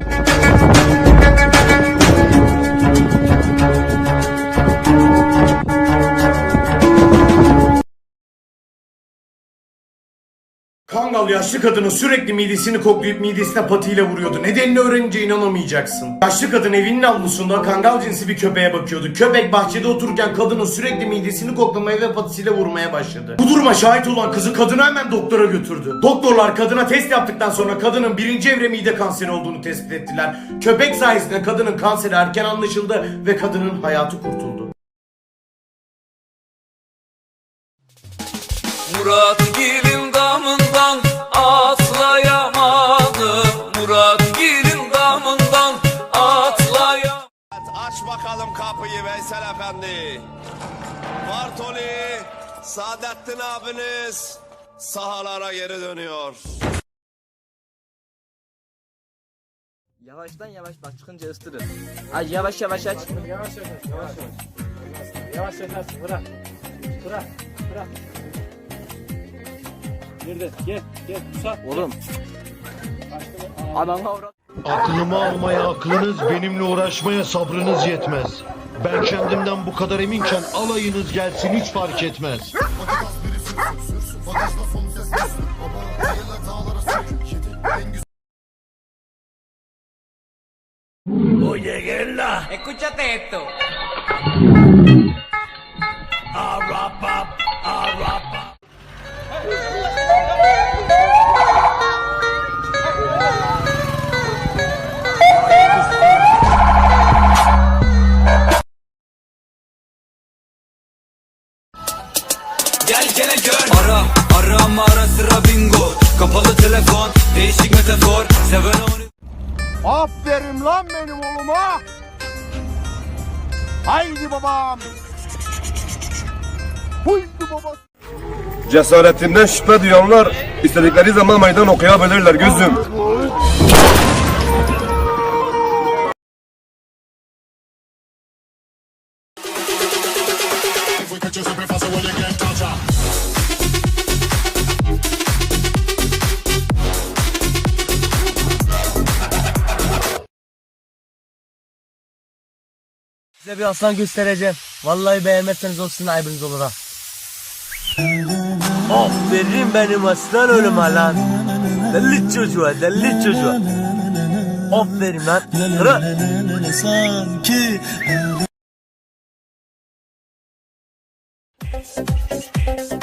Thank you Kangal yaşlı kadının sürekli midesini koklayıp midesine patiyle vuruyordu. Nedenini öğrenince inanamayacaksın. Yaşlı kadın evinin avlusunda kangal cinsi bir köpeğe bakıyordu. Köpek bahçede otururken kadının sürekli midesini koklamaya ve patisiyle vurmaya başladı. Bu duruma şahit olan kızı kadını hemen doktora götürdü. Doktorlar kadına test yaptıktan sonra kadının birinci evre mide kanseri olduğunu tespit ettiler. Köpek sayesinde kadının kanseri erken anlaşıldı ve kadının hayatı kurtuldu. Murat Gil'in Efendi. Bartoli, Saadettin abiniz sahalara geri dönüyor. Yavaştan yavaş bak çıkınca ıstırır. Ay yavaş yavaş aç. Yavaş yavaş yavaş yavaş. Yavaş yavaş bırak. Bırak bırak. Girdi gel gel Musa. Oğlum. Ananı avrat. Aklımı almaya aklınız, benimle uğraşmaya sabrınız yetmez. Ben kendimden bu kadar eminken alayınız gelsin hiç fark etmez. Escúchate esto Gel gele gör Ara arama ara sıra bingo Kapalı telefon değişik metafor Seven onu Aferin lan benim oğluma. Haydi babam. Haydi baba. Cesaretinden şüphe duyanlar istedikleri zaman meydan okuyabilirler gözüm. Size bir aslan göstereceğim. Vallahi beğenmezseniz olsun aybınız olur ha. Aferin benim aslan oğluma lan. Deli çocuğa, deli çocuğa. Aferin lan. Kıra. I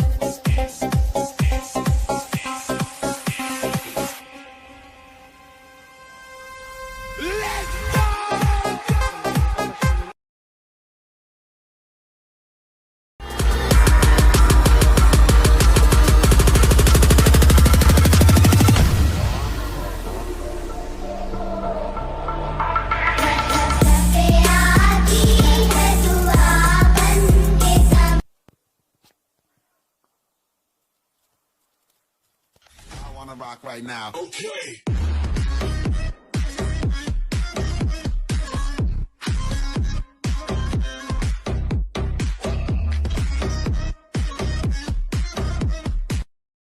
wanna rock right now. Okay.